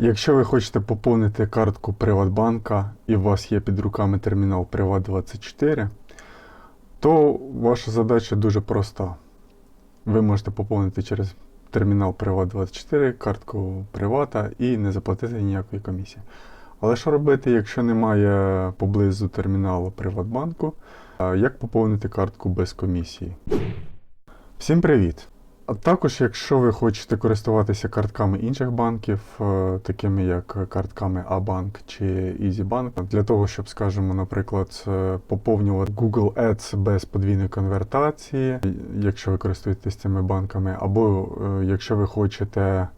Якщо ви хочете поповнити картку Приватбанка і у вас є під руками термінал Приват24, то ваша задача дуже проста. Ви можете поповнити через термінал Приват24 картку Привата і не заплатити ніякої комісії. Але що робити, якщо немає поблизу терміналу Приватбанку? Як поповнити картку без комісії? Всім привіт! А також, якщо ви хочете користуватися картками інших банків, е, такими як картками А-Банк чи EasyBank, для того, щоб, скажімо, наприклад, е, поповнювати Google Ads без подвійної конвертації, якщо ви користуєтесь цими банками, або е, якщо ви хочете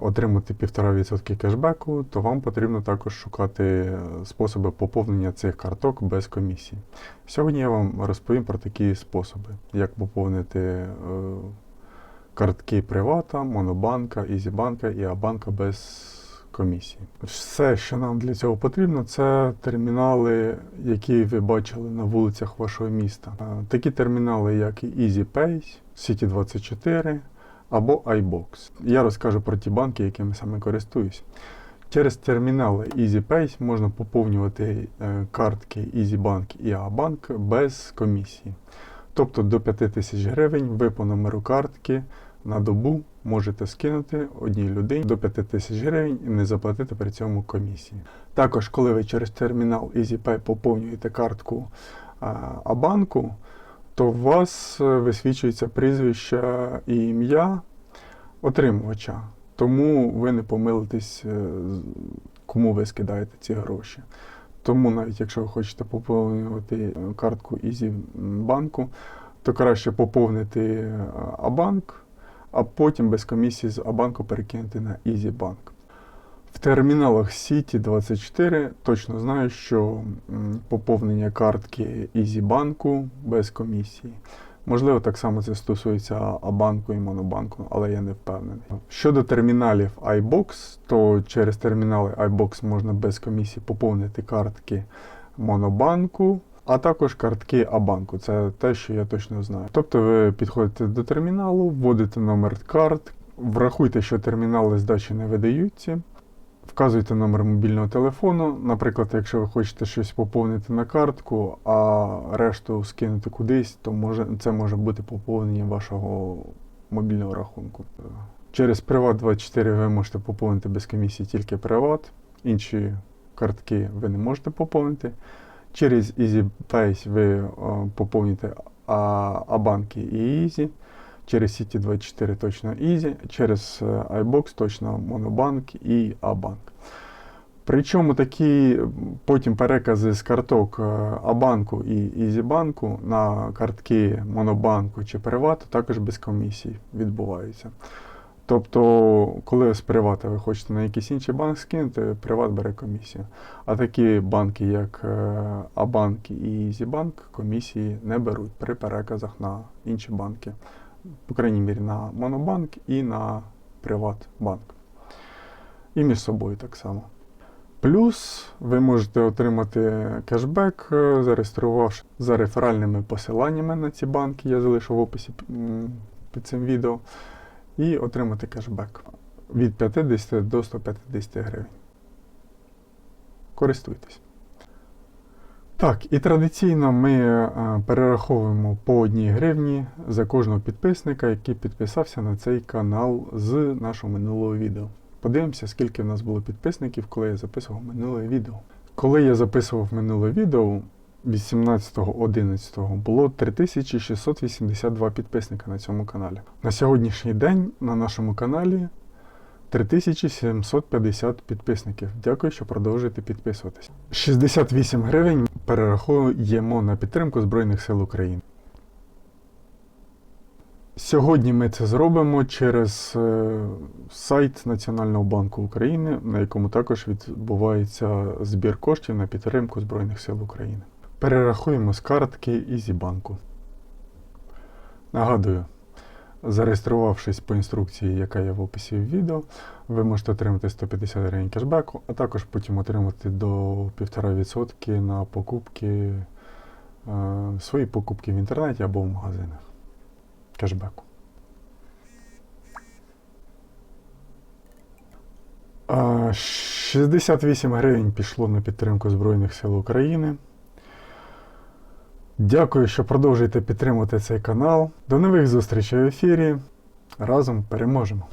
отримати 1,5% кешбеку, то вам потрібно також шукати способи поповнення цих карток без комісії. Сьогодні я вам розповім про такі способи, як поповнити картки Привата, Монобанка, Ізібанка і Абанка без комісії. Все, що нам для цього потрібно, це термінали, які ви бачили на вулицях вашого міста. Такі термінали, як EasyPay, City24 або iBox. Я розкажу про ті банки, якими саме користуюсь. Через термінали EasyPay можна поповнювати е, картки EasyBank і A-Bank без комісії. Тобто до 5 тисяч гривень ви по номеру картки на добу можете скинути одній людині до 5 тисяч гривень і не заплатити при цьому комісії. Також, коли ви через термінал EasyPay поповнюєте картку Абанку, то у вас е, висвічується прізвище і ім'я отримувача. Тому ви не помилитесь, е, кому ви скидаєте ці гроші. Тому навіть якщо ви хочете поповнювати е, картку Ізі банку, то краще поповнити е, Абанк, а потім без комісії з Абанку перекинути на Ізі банк. В терміналах City 24 точно знаю, що поповнення картки EasyBank без комісії. Можливо, так само це стосується Абанку і Монобанку, але я не впевнений. Щодо терміналів iBox, то через термінали iBox можна без комісії поповнити картки Монобанку, а також картки Абанку. Це те, що я точно знаю. Тобто ви підходите до терміналу, вводите номер карт, врахуйте, що термінали здачі не видаються. Вказуйте номер мобільного телефону. Наприклад, якщо ви хочете щось поповнити на картку, а решту скинути кудись, то може, це може бути поповнення вашого мобільного рахунку. Через Приват24 ви можете поповнити без комісії тільки Приват, інші картки ви не можете поповнити. Через EasyPay ви о, поповните а, Абанки і Easy. Через City24 точно Easy, через е, iBox точно Monobank і Abank. Причому такі потім перекази з карток е, Абанку і Ізібанку на картки Монобанку чи Привату також без комісій відбуваються. Тобто, коли з Привата ви хочете на якийсь інший банк скинути, Приват бере комісію. А такі банки, як е, Абанк і Ізібанк, комісії не беруть при переказах на інші банки по крайній мірі, на Монобанк і на Приватбанк. І між собою так само. Плюс ви можете отримати кешбек, е, зареєструвавши за реферальними посиланнями на ці банки, я залишу в описі під цим відео, і отримати кешбек від 50 до 150 гривень. Користуйтесь. Так, і традиційно ми е, перераховуємо по одній гривні за кожного підписника, який підписався на цей канал з нашого минулого відео. Подивимося, скільки в нас було підписників, коли я записував минуле відео. Коли я записував минуле відео 18.11 було 3682 підписника на цьому каналі. На сьогоднішній день на нашому каналі 3750 підписників. Дякую, що продовжуєте підписуватись. 68 гривень перераховуємо на підтримку Збройних сил України. Сьогодні ми це зробимо через е, сайт Національного банку України, на якому також відбувається збір коштів на підтримку Збройних сил України. Перерахуємо з картки Ізібанку. Нагадую, зареєструвавшись по інструкції, яка є в описі відео, ви можете отримати 150 гривень кешбеку, а також потім отримати до 1,5% на покупки, е, свої покупки в інтернеті або в магазинах. Кешбеку. А, 68 гривень пішло на підтримку Збройних сил України. Дякую, що продовжуєте підтримувати цей канал. До нових зустрічей в ефірі. Разом переможемо!